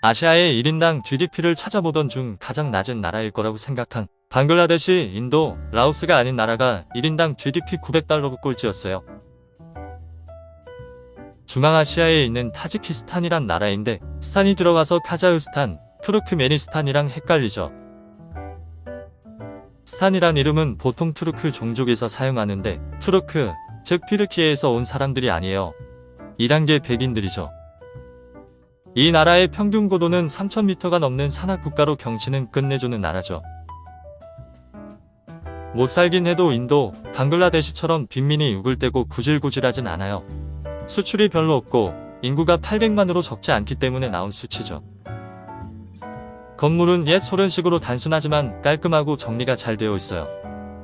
아시아의 1인당 GDP를 찾아보던 중 가장 낮은 나라일 거라고 생각한 방글라데시, 인도, 라오스가 아닌 나라가 1인당 GDP 900달러로 꼴찌였어요. 중앙아시아에 있는 타지키스탄이란 나라인데 스탄이 들어가서 카자흐스탄, 투르크메니스탄이랑 헷갈리죠. 스탄이란 이름은 보통 투르크 종족에서 사용하는데 투르크, 즉 튀르키예에서 온 사람들이 아니에요. 2단계 백인들이죠. 이 나라의 평균 고도는 3,000m가 넘는 산악 국가로 경치는 끝내주는 나라죠. 못 살긴 해도 인도, 방글라데시처럼 빈민이 우글대고 구질구질하진 않아요. 수출이 별로 없고 인구가 800만으로 적지 않기 때문에 나온 수치죠. 건물은 옛 소련식으로 단순하지만 깔끔하고 정리가 잘 되어 있어요.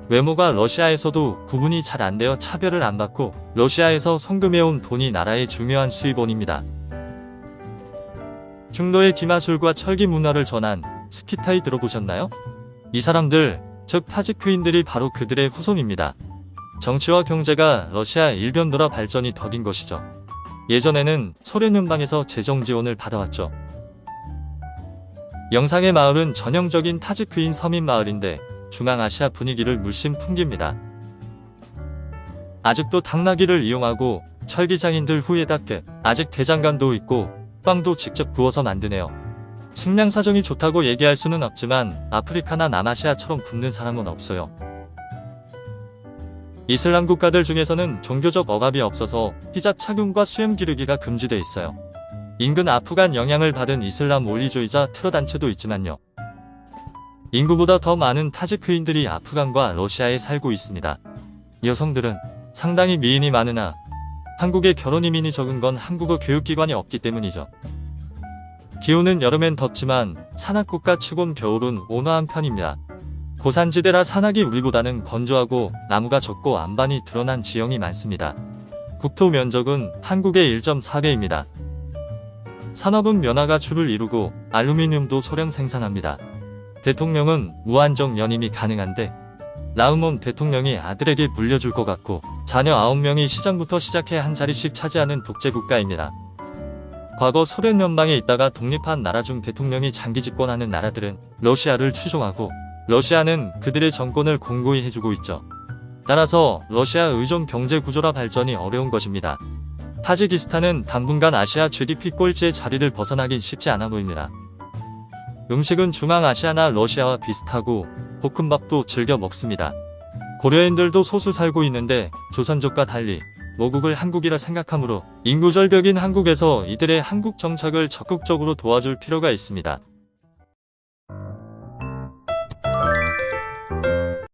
외모가 러시아에서도 구분이 잘 안 되어 차별을 안 받고 러시아에서 송금해온 돈이 나라의 중요한 수입원입니다. 흉노의 기마술과 철기 문화를 전한 스피타이 들어보셨나요? 이 사람들, 즉 타지크인들이 바로 그들의 후손입니다. 정치와 경제가 러시아 일변도라 발전이 덕인 것이죠. 예전에는 소련 연방에서 재정 지원을 받아왔죠. 영상의 마을은 전형적인 타지크인 서민 마을인데 중앙아시아 분위기를 물씬 풍깁니다. 아직도 당나귀를 이용하고 철기장인들 후에답게 아직 대장간도 있고 빵도 직접 구워서 만드네요. 식량 사정이 좋다고 얘기할 수는 없지만 아프리카나 남아시아처럼 굶는 사람은 없어요. 이슬람 국가들 중에서는 종교적 억압이 없어서 히잡 착용과 수염 기르기가 금지돼 있어요. 인근 아프간 영향을 받은 이슬람 원리주의자 테러 단체도 있지만요. 인구보다 더 많은 타지크인들이 아프간과 러시아에 살고 있습니다. 여성들은 상당히 미인이 많으나 한국에 결혼 이민이 적은 건 한국어 교육기관이 없기 때문이죠. 기온은 여름엔 덥지만 산악국가 치곤 겨울은 온화한 편입니다. 고산지대라 산악이 우리보다는 건조하고 나무가 적고 안반이 드러난 지형이 많습니다. 국토 면적은 한국의 1.4배입니다. 산업은 면화가 주를 이루고 알루미늄도 소량 생산합니다. 대통령은 무한정 연임이 가능한데 라우몬 대통령이 아들에게 물려줄 것 같고 자녀 9명이 시장부터 시작해 한 자리씩 차지하는 독재 국가입니다. 과거 소련 연방에 있다가 독립한 나라 중 대통령이 장기 집권하는 나라들은 러시아를 추종하고 러시아는 그들의 정권을 공고히 해주고 있죠. 따라서 러시아 의존 경제 구조라 발전이 어려운 것입니다. 타지키스탄은 당분간 아시아 GDP 꼴찌의 자리를 벗어나긴 쉽지 않아 보입니다. 음식은 중앙아시아나 러시아와 비슷하고 볶음밥도 즐겨 먹습니다. 고려인들도 소수 살고 있는데 조선족과 달리 모국을 한국이라 생각하므로 인구 절벽인 한국에서 이들의 한국 정착을 적극적으로 도와줄 필요가 있습니다.